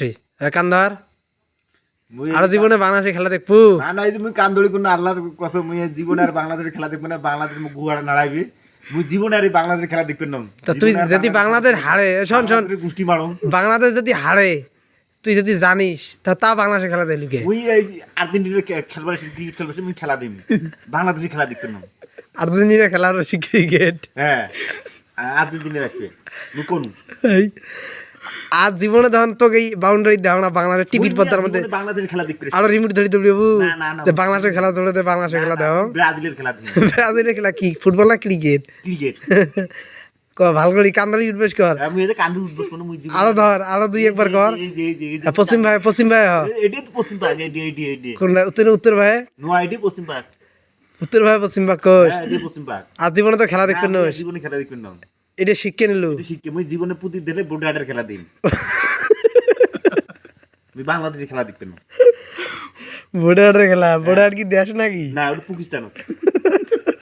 আসছি কান্দার? আর জীবনে বাংলাদেশে খেলা দেখব। না না এই মুই কান্দড়ি কোন আল্লাহ কসম মুই এই জীবনে আর বাংলাদেশের খেলা দেখব না বাংলাদেশ মুখ গুয়াড়া নাড়াইবি মুই জীবনে আর বাংলাদেশের খেলা দেখবেন না তা তুই যদি বাংলাদেশ হারে শোন শোন। বাংলাদেশের গুষ্টি মারো বাংলাদেশ যদি হারে তুই যদি জানিস তা তা বাংলাদেশে খেলা দেখলি কে মুই এই আর্জেন্টিনার খেলবার ক্রিকেট খেলবার মুই খেলা দিম। বাংলাদেশের খেলা দেখবেন না। আর্জেন্টিনা খেলার ক্রিকেট হ্যাঁ আর্জেন্টিনার আসবে মুই কোন আজ জীবনে তখন তোকে এই বাউন্ডারি দেওয়া না বাংলাদেশ টিভির পর্দার মধ্যে বাংলাদেশের খেলা দেখতে আরও রিমোট ধরে তুলি বাবু। তে বাংলাদেশের খেলা ধরে তে বাংলাদেশের খেলা দেও ব্রাজিলের খেলা ব্রাজিলের খেলা কি ফুটবল না ক্রিকেট? ক্রিকেট। ক ভালো করি কান্দারি উঠবেশ কর। আরও ধর আরও দুই একবার কর। আর পশ্চিম ভাই পশ্চিম ভাই হ। এটাই তো পশ্চিম পাক এটি এটি এটি কোনটা উত্তর উত্তর ভাই? পশ্চিম পাক উত্তর ভাই পশ্চিম ভাগ কোষ হ্যাঁ আর জীবনে তো খেলা দেখবেন না জীবনে খেলা দেখবেন না এটা শিখে নিল। শিখে মুই জীবনে পুতি দিলে বোর্ডারের খেলা দিন আমি বাংলাদেশে খেলা দেখতে না। বোর্ডার খেলা। বুডাড কি দেশ নাকি? না ওটা পাকিস্তান